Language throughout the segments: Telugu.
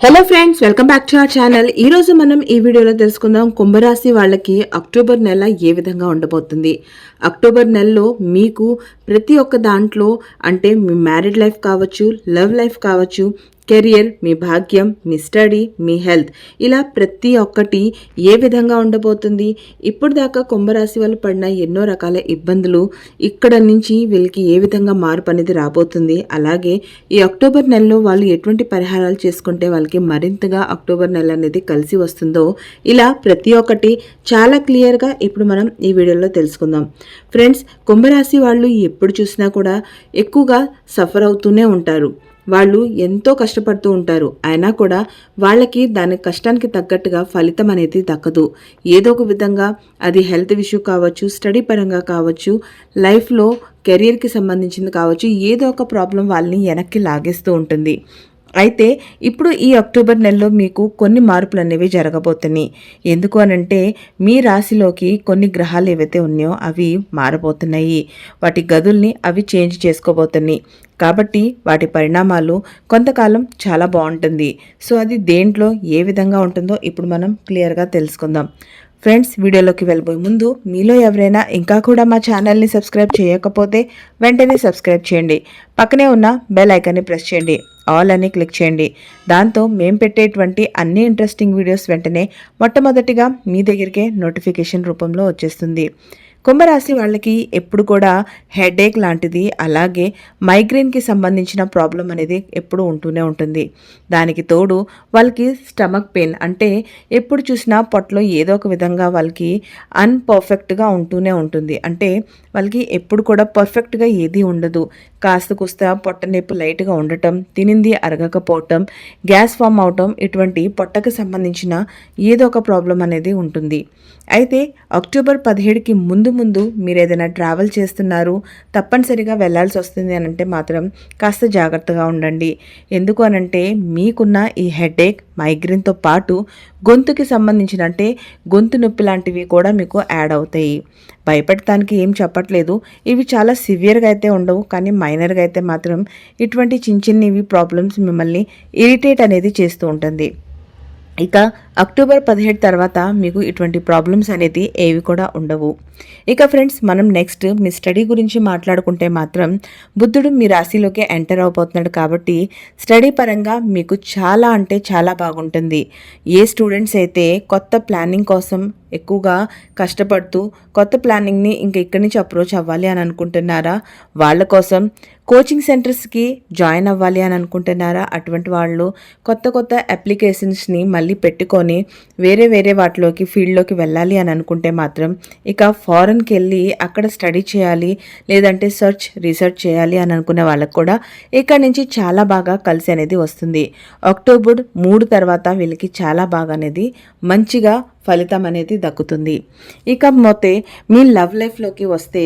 Hello friends welcome back to our channel ఈ రోజు మనం ఈ వీడియోలో తెలుసుకుందాం కుంభరాశి వాళ్ళకి అక్టోబర్ నెల ఏ విధంగా ఉండబోతుంది. అక్టోబర్ నెలలో మీకు ప్రతి ఒక్క దాంట్లో అంటే మీ మ్యారీడ్ లైఫ్ కావచ్చు లవ్ లైఫ్ కావచ్చు కెరియర్ మీ భాగ్యం మీ స్టడీ మీ హెల్త్ ఇలా ప్రతి ఒక్కటి ఏ విధంగా ఉండబోతుంది? ఇప్పుడు దాకా కుంభరాశి వాళ్ళు పడిన ఎన్నో రకాల ఇబ్బందులు ఇక్కడ నుంచి వీళ్ళకి ఏ విధంగా మార్పు అనేది రాబోతుంది? అలాగే ఈ అక్టోబర్ నెలలో వాళ్ళు ఎటువంటి పరిహారాలు చేసుకుంటే వాళ్ళకి మరింతగా అక్టోబర్ నెల అనేది కలిసి వస్తుందో ఇలా ప్రతి ఒక్కటి చాలా క్లియర్గా ఇప్పుడు మనం ఈ వీడియోలో తెలుసుకుందాం. ఫ్రెండ్స్ కుంభరాశి వాళ్ళు ఎప్పుడు చూసినా కూడా ఎక్కువగా సఫర్ అవుతూనే ఉంటారు. వాళ్ళు ఎంతో కష్టపడుతూ ఉంటారు. అయినా కూడా వాళ్ళకి దాని కష్టానికి తగ్గట్టుగా ఫలితం అనేది దక్కదు. ఏదో ఒక విధంగా అది హెల్త్ ఇష్యూ కావచ్చు స్టడీ పరంగా కావచ్చు లైఫ్లో కెరీర్కి సంబంధించింది కావచ్చు ఏదో ఒక ప్రాబ్లం వాళ్ళని వెనక్కి లాగేస్తూ ఉంటుంది. అయితే ఇప్పుడు ఈ అక్టోబర్ నెలలో మీకు కొన్ని మార్పులు అనేవి జరగబోతున్నాయి. ఎందుకు అనంటే మీ రాశిలోకి కొన్ని గ్రహాలు ఏవైతే ఉన్నాయో అవి మారబోతున్నాయి. వాటి గదుల్ని అవి చేంజ్ చేసుకోబోతున్నాయి. కాబట్టి వాటి పరిణామాలు కొంతకాలం చాలా బాగుంటుంది. సో అది దేంట్లో ఏ విధంగా ఉంటుందో ఇప్పుడు మనం క్లియర్గా తెలుసుకుందాం. ఫ్రెండ్స్ వీడియోలోకి వెళ్ళబోయే ముందు మీలో ఎవరైనా ఇంకా కూడా మా ఛానల్ని సబ్స్క్రైబ్ చేయకపోతే వెంటనే సబ్స్క్రైబ్ చేయండి. పక్కనే ఉన్న బెల్ ఐకాన్ని ప్రెస్ చేయండి. ఆల్ అని క్లిక్ చేయండి. దాంతో మేము పెట్టేటువంటి అన్ని ఇంట్రెస్టింగ్ వీడియోస్ వెంటనే మొట్టమొదటిగా మీ దగ్గరికే నోటిఫికేషన్ రూపంలో వచ్చేస్తుంది. కుంభరాశి వాళ్ళకి ఎప్పుడు కూడా హెడేక్ లాంటిది అలాగే మైగ్రేన్కి సంబంధించిన ప్రాబ్లం అనేది ఎప్పుడు ఉంటూనే ఉంటుంది. దానికి తోడు వాళ్ళకి స్టమక్ పెయిన్ అంటే ఎప్పుడు చూసినా పొట్టలో ఏదో ఒక విధంగా వాళ్ళకి అన్పర్ఫెక్ట్గా ఉంటూనే ఉంటుంది. అంటే వాళ్ళకి ఎప్పుడు కూడా పర్ఫెక్ట్గా ఏది ఉండదు. కాస్త కుస్త పొట్ట నొప్పి లైట్గా ఉండటం తినింది అరగకపోవటం గ్యాస్ ఫామ్ అవటం ఇటువంటి పొట్టకు సంబంధించిన ఏదో ఒక ప్రాబ్లం అనేది ఉంటుంది. అయితే అక్టోబర్ పదిహేడుకి ముందు ముందు మీరు ఏదైనా ట్రావెల్ చేస్తున్నారు తప్పనిసరిగా వెళ్ళాల్సి వస్తుంది అని అంటే మాత్రం కాస్త జాగ్రత్తగా ఉండండి. ఎందుకు అనంటే మీకున్న ఈ హెడేక్ మైగ్రేన్తో పాటు గొంతుకి సంబంధించిన అంటే గొంతు నొప్పి లాంటివి కూడా మీకు యాడ్ అవుతాయి. భయపెడటానికి ఏం చెప్పట్లేదు. ఇవి చాలా సివియర్గా అయితే ఉండవు. కానీ మైనర్గా అయితే మాత్రం ఇటువంటి చిన్న చిన్నవి ప్రాబ్లమ్స్ మిమ్మల్ని ఇరిటేట్ అనేది చేస్తూ ఉంటుంది. ఇక అక్టోబర్ పదిహేడు తర్వాత మీకు ఇటువంటి ప్రాబ్లమ్స్ అనేది ఏవి కూడా ఉండవు. ఇక ఫ్రెండ్స్ మనం నెక్స్ట్ మీ స్టడీ గురించి మాట్లాడుకుంటే మాత్రం బుద్ధుడు మీ రాశిలోకి ఎంటర్ అవబోతున్నాడు కాబట్టి స్టడీ పరంగా మీకు చాలా అంటే చాలా బాగుంటుంది. ఏ స్టూడెంట్స్ అయితే కొత్త ప్లానింగ్ కోసం ఎక్కువగా కష్టపడుతూ కొత్త ప్లానింగ్ని ఇంకా ఇక్కడి నుంచి అప్రోచ్ అవ్వాలి అని అనుకుంటున్నారా? వాళ్ళ కోసం కోచింగ్ సెంటర్స్కి జాయిన్ అవ్వాలి అని అనుకుంటున్నారా? అటువంటి వాళ్ళు కొత్త కొత్త అప్లికేషన్స్ని మళ్ళీ పెట్టుకొని వేరే వేరే వాటిలోకి ఫీల్డ్లోకి వెళ్ళాలి అని అనుకుంటే మాత్రం ఇక ఫారెన్కి వెళ్ళి అక్కడ స్టడీ చేయాలి లేదంటే సెర్చ్ రీసెర్చ్ చేయాలి అని అనుకునే వాళ్ళకు కూడా ఇక్కడ నుంచి చాలా బాగా కలిసి అనేది వస్తుంది. అక్టోబర్ మూడు తర్వాత వీళ్ళకి చాలా బాగా అనేది మంచిగా ఫలితం అనేది దక్కుతుంది. ఇక మొత్తే మీ లవ్ లైఫ్లోకి వస్తే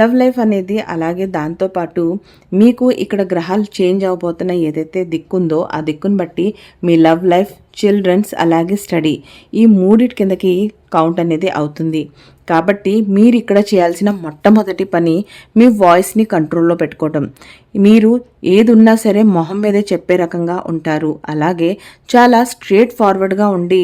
లవ్ లైఫ్ అనేది అలాగే దాంతోపాటు మీకు ఇక్కడ గ్రహాలు చేంజ్ అవబోతున్న ఏదైతే దిక్కుందో ఆ దిక్కును బట్టి మీ లవ్ లైఫ్ చిల్డ్రన్స్ అలాగే స్టడీ ఈ మూడిటి కిందకి కౌంట్ అనేది అవుతుంది. కాబట్టి మీరు ఇక్కడ చేయాల్సిన మొట్టమొదటి పని మీ వాయిస్ని కంట్రోల్లో పెట్టుకోవటం. మీరు ఏది ఉన్నా సరే మొహం మీదే చెప్పే రకంగా ఉంటారు. అలాగే చాలా స్ట్రేట్ ఫార్వర్డ్గా ఉండి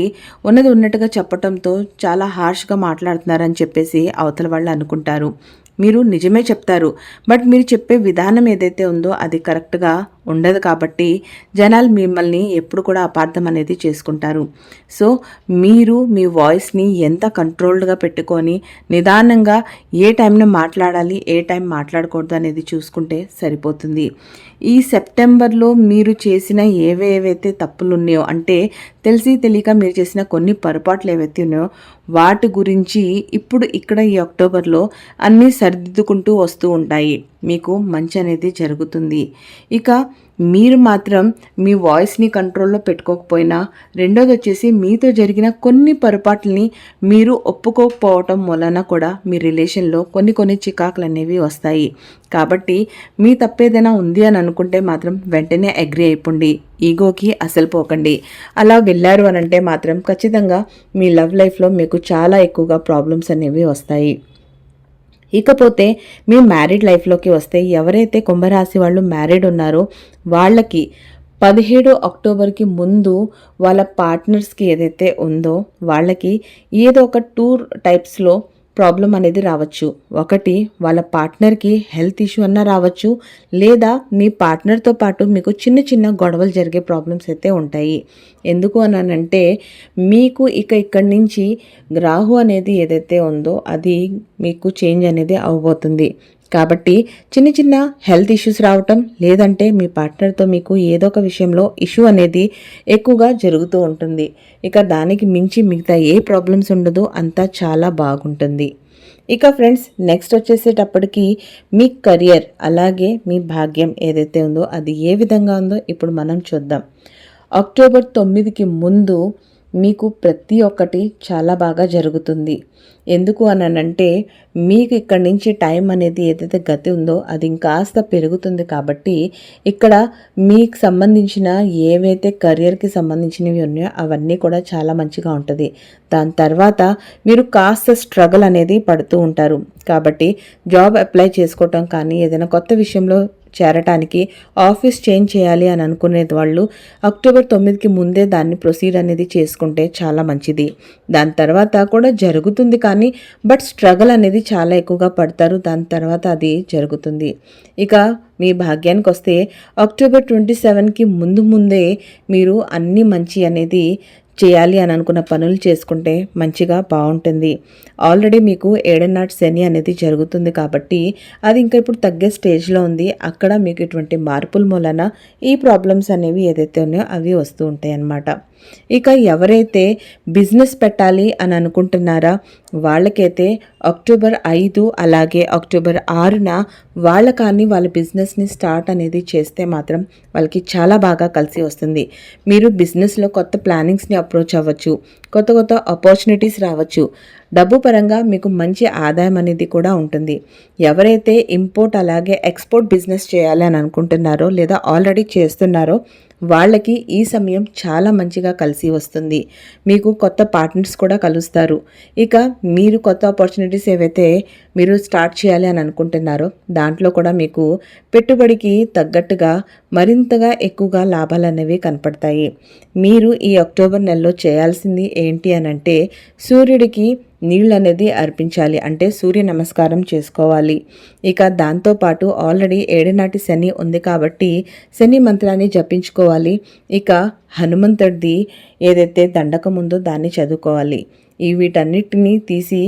ఉన్నది ఉన్నట్టుగా చెప్పటంతో చాలా హార్ష్గా మాట్లాడుతున్నారని చెప్పేసి అవతల వాళ్ళు అనుకుంటారు. మీరు నిజమే చెప్తారు. బట్ మీరు చెప్పే విధానం ఏదైతే ఉందో అది కరెక్ట్గా ఉండదు కాబట్టి జనాలు మిమ్మల్ని ఎప్పుడు కూడా అపార్థం అనేది చేసుకుంటారు. సో మీరు మీ వాయిస్ని ఎంత కంట్రోల్డ్గా పెట్టుకొని నిదానంగా ఏ టైంలో మాట్లాడాలి ఏ టైం మాట్లాడకూడదు అనేది చూసుకుంటే సరిపోతుంది. ఈ సెప్టెంబర్లో మీరు చేసిన ఏవేవైతే తప్పులు ఉన్నాయో అంటే తెలిసి తెలియక మీరు చేసిన కొన్ని పొరపాట్లు ఏవైతే ఉన్నాయో వాటి గురించి ఇప్పుడు ఇక్కడ ఈ అక్టోబర్లో అన్నీ సరిదిద్దుకుంటూ వస్తూ ఉంటాయి. మీకు మంచి అనేది జరుగుతుంది. ఇక మీరు మాత్రం మీ వాయిస్ని కంట్రోల్లో పెట్టుకోకపోయినా రెండోది వచ్చేసి మీతో జరిగిన కొన్ని పొరపాట్లని మీరు ఒప్పుకోకపోవటం వలన కూడా మీ రిలేషన్లో కొన్ని కొన్ని చికాకులు అనేవి వస్తాయి. కాబట్టి మీ తప్పేదైనా ఉంది అని అనుకుంటే మాత్రం వెంటనే అగ్రి అయిపోండి. ఈగోకి అసలు పోకండి. అలా వెళ్ళారు అని అంటే మాత్రం ఖచ్చితంగా మీ లవ్ లైఫ్లో మీకు చాలా ఎక్కువగా ప్రాబ్లమ్స్ అనేవి వస్తాయి. ఇకపోతే మీ మ్యారీడ్ లైఫ్లోకి వస్తే ఎవరైతే కుంభరాశి వాళ్ళు మ్యారీడ్ ఉన్నారో వాళ్ళకి పదిహేడు అక్టోబర్కి ముందు వాళ్ళ పార్ట్నర్స్కి ఏదైతే ఉందో వాళ్ళకి ఏదో ఒక టూర్ టైప్స్లో ప్రాబ్లం అనేది రావచ్చు. ఒకటి వాళ్ళ పార్ట్నర్కి హెల్త్ ఇష్యూ అన్నా రావచ్చు. లేదా మీ పార్ట్నర్తో పాటు మీకు చిన్న చిన్న గొడవలు జరిగే ప్రాబ్లమ్స్ అయితే ఉంటాయి. ఎందుకు అనంటే మీకు ఇక ఇక్కడి నుంచి రాహు అనేది ఏదైతే ఉందో అది మీకు చేంజ్ అనేది అవ్వబోతుంది. కాబట్టి చిన్న చిన్న హెల్త్ ఇష్యూస్ రావటం లేదంటే మీ పార్ట్నర్తో మీకు ఏదో ఒక విషయంలో ఇష్యూ అనేది ఎక్కువగా జరుగుతూ ఉంటుంది. ఇక దానికి మించి మిగతా ఏ ప్రాబ్లమ్స్ ఉండదు. అంతా చాలా బాగుంటుంది. ఇక ఫ్రెండ్స్ నెక్స్ట్ వచ్చేసేటప్పటికి మీ కెరియర్ అలాగే మీ భాగ్యం ఏదైతే ఉందో అది ఏ విధంగా ఉందో ఇప్పుడు మనం చూద్దాం. అక్టోబర్ తొమ్మిదికి ముందు మీకు ప్రతి ఒక్కటి చాలా బాగా జరుగుతుంది. ఎందుకు అనంటే మీకు ఇక్కడ నుంచి టైం అనేది ఏదైతే గతి ఉందో అది ఇంకాస్త పెరుగుతుంది కాబట్టి ఇక్కడ మీకు సంబంధించిన ఏవైతే కెరియర్కి సంబంధించినవి ఉన్నాయో అవన్నీ కూడా చాలా మంచిగా ఉంటుంది. దాని తర్వాత మీరు కాస్త స్ట్రగుల్ అనేది పడుతూ ఉంటారు. కాబట్టి జాబ్ అప్లై చేసుకోవటం కానీ ఏదైనా కొత్త విషయంలో చేరటానికి ఆఫీస్ చేంజ్ చేయాలి అని అనుకునే వాళ్ళు అక్టోబర్ తొమ్మిదికి ముందే దాన్ని ప్రొసీడ్ అనేది చేసుకుంటే చాలా మంచిది. దాని తర్వాత కూడా జరుగుతుంది కానీ బట్ స్ట్రగుల్ అనేది చాలా ఎక్కువగా పడతారు. దాని తర్వాత అది జరుగుతుంది. ఇక మీ భాగ్యానికి వస్తే అక్టోబర్ ట్వంటీ సెవెన్కి ముందు ముందే మీరు అన్ని మంచి అనేది చేయాలి అని అనుకున్న పనులు చేసుకుంటే మంచిగా బాగుంటుంది. ఆల్రెడీ మీకు ఏడన్నాటి శని అనేది జరుగుతుంది కాబట్టి అది ఇంకా ఇప్పుడు తగ్గే స్టేజ్లో ఉంది. అక్కడ మీకు ఇటువంటి మార్పుల మూలన ఈ ప్రాబ్లమ్స్ అనేవి ఏదైతే ఉన్నాయో అవి వస్తూ ఉంటాయి అన్నమాట ఇక ఎవరైతే బిజినెస్ పెట్టాలి అని అనుకుంటున్నారా వాళ్ళకైతే అక్టోబర్ ఐదు అలాగే అక్టోబర్ ఆరున వాళ్ళ కానీ వాళ్ళ బిజినెస్ని స్టార్ట్ అనేది చేస్తే మాత్రం వాళ్ళకి చాలా బాగా కలిసి వస్తుంది. మీరు బిజినెస్లో కొత్త ప్లానింగ్స్ని అప్రోచ్ అవ్వచ్చు. కొత్త కొత్త ఆపర్చునిటీస్ రావచ్చు. డబ్బు పరంగా మీకు మంచి ఆదాయం అనేది కూడా ఉంటుంది. ఎవరైతే ఇంపోర్ట్ అలాగే ఎక్స్పోర్ట్ బిజినెస్ చేయాలి అని అనుకుంటున్నారో లేదా ఆల్రెడీ చేస్తున్నారో వాళ్ళకి ఈ సమయం చాలా మంచిగా కలిసి వస్తుంది. మీకు కొత్త పార్ట్నర్స్ కూడా కలుస్తారు. ఇక మీరు కొత్త ఆపర్చునిటీస్ ఏవైతే మీరు స్టార్ట్ చేయాలి అని అనుకుంటున్నారో దాంట్లో కూడా మీకు పెట్టుబడికి తగ్గట్టుగా మరింతగా ఎక్కువగా లాభాలు అనేవి కనపడతాయి. మీరు ఈ అక్టోబర్ నెలలో చేయాల్సింది ఏంటి అని అంటే సూర్యుడికి నీళ్ళు అనేది అర్పించాలి. అంటే సూర్య నమస్కారం చేసుకోవాలి. ఇక దాంతోపాటు ఆల్రెడీ ఏడనాటి శని ఉంది కాబట్టి శని మంత్రాన్ని జపించుకోవాలి. ఇక హనుమంతుడిది ఏదైతే దండకం ఉందో దాన్ని చదువుకోవాలి. ఈ వీటన్నిటిని తీసి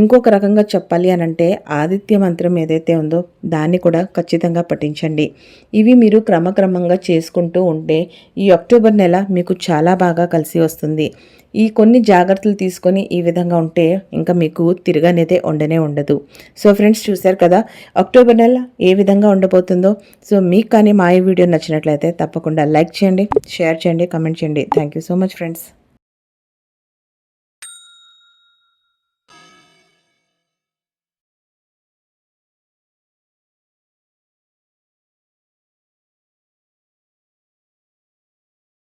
ఇంకొక రకంగా చెప్పాలి అని అంటే ఆదిత్య మంత్రం ఏదైతే ఉందో దాన్ని కూడా ఖచ్చితంగా పఠించండి. ఇవి మీరు క్రమక్రమంగా చేసుకుంటూ ఉంటే ఈ అక్టోబర్ నెల మీకు చాలా బాగా కలిసి వస్తుంది. ఈ కొన్ని జాగ్రత్తలు తీసుకొని ఈ విధంగా ఉంటే ఇంకా మీకు తిరగనేదే ఉండనే ఉండదు. సో ఫ్రెండ్స్ చూశారు కదా అక్టోబర్ నెల ఏ విధంగా ఉండబోతుందో. సో మీకు కానీ మా ఈ వీడియో నచ్చినట్లయితే తప్పకుండా లైక్ చేయండి షేర్ చేయండి కమెంట్ చేయండి. Thank you so much friends.